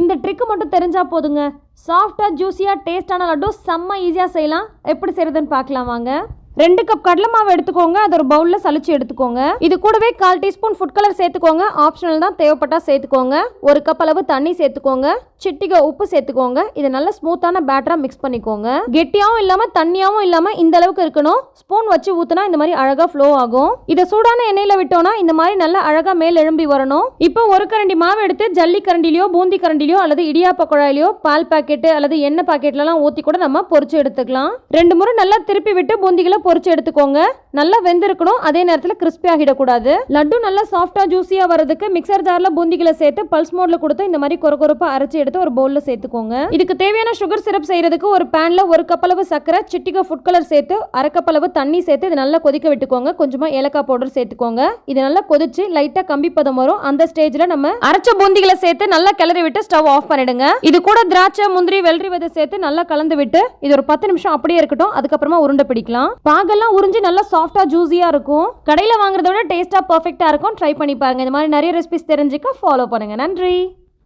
இந்த ட்ரிக்கு மட்டும் தெரிஞ்சா போதுங்க. சாஃப்டாக ஜூஸியாக டேஸ்டான லட்டு செம்ம ஈஸியாக செய்யலாம். எப்படி செய்யறதுன்னு பார்க்கலாம் வாங்க. ரெண்டு கப் கடலை மாவு எடுத்துக்கோங்க. அது ஒரு பவுலில் சளிச்சு எடுத்துக்கோங்க. இது கூடவே கால் டீஸ்பூன் ஃபுட் கலர் சேர்த்துக்கோங்க. ஆப்ஷனல் தான் தேவைப்பட்டா சேர்த்துக்கோங்க. ஒரு கப் அளவு தண்ணி சேர்த்துக்கோங்க. சிட்டிகை உப்பு சேர்த்துக்கோங்க. இதை நல்லா ஸ்மூத்தான பேட்டராக மிக்ஸ் பண்ணிக்கோங்க. கெட்டியாகவும் இல்லாமல் தண்ணியாகவும் இல்லாமல் இந்த அளவுக்கு இருக்கணும். ஸ்பூன் வச்சு ஊற்றினா இந்த மாதிரி அழகாக ஃப்ளோ ஆகும். இதை சூடான எண்ணெயில் விட்டோம்னா இந்த மாதிரி நல்லா அழகாக மேல் எழும்பி வரணும். இப்போ ஒரு கரண்டி மாவு எடுத்து ஜல்லி கரண்டிலையோ பூந்தி கரண்டிலையோ அல்லது இடியாப்ப குழாயிலையோ பால் பாக்கெட்டு அல்லது எண்ணெய் பாக்கெட்லலாம் ஊற்றி கூட நம்ம பொறிச்சு எடுத்துக்கலாம். ரெண்டு முறை நல்லா திருப்பி விட்டு பூந்திகளை பொறிச்சு எடுத்துக்கோங்க. நல்லா வெந்திருக்கணும். அதே நேரத்தில் கிறிஸ்பி ஆகிடக்கூடாது. லட்டு நல்லா சாஃப்டாக ஜூஸியாக வரதுக்கு மிக்சர் ஜாரில் பூந்திகளை சேர்த்து பல்ஸ் மோடில் கொடுத்து இந்த மாதிரி கொர அரைச்சி எடுத்து ஒரு பவுலில் சேர்த்துக்கோங்க. இதுக்கு தேவையான சுகர் சிரப் செய்யறதுக்கு ஒரு பேனில் ஒரு கப்பளவு சக்கரை சர்க்கரை ஃபுட் கலர் சேர்த்து அரை தண்ணி சேர்த்து இது நல்லா கொதிக்க விட்டுக்கோங்க. கொஞ்சமாக ஏலக்காய் பவுடர் சேர்த்துக்கோங்க. இது நல்லா கொதிச்சு லைட்டாக கம்பி பதம் வரும். அந்த ஸ்டேஜில் நம்ம அரைச்ச பூந்திகளை சேர்த்து நல்லா கிளறி விட்டு ஸ்டவ் ஆஃப் பண்ணிடுங்க. இது கூட திராட்சை முந்திரி வெள்ளரி விதை சேர்த்து நல்லா கலந்து விட்டு இது ஒரு பத்து நிமிஷம் அப்படியே இருக்கட்டும். அதுக்கப்புறமா உருண்டை பிடிக்கலாம். பாகெல்லாம் உறிஞ்சி நல்லா சாஃப்டா ஜூஸியா இருக்கும். கடையில் வாங்குறத விட டேஸ்டா பர்ஃபெக்டா இருக்கும். ட்ரை பண்ணி பாருங்க. இந்த மாதிரி நிறைய ரெசிபிஸ் தெரிஞ்சுக்க ஃபாலோ பண்ணுங்க. நன்றி.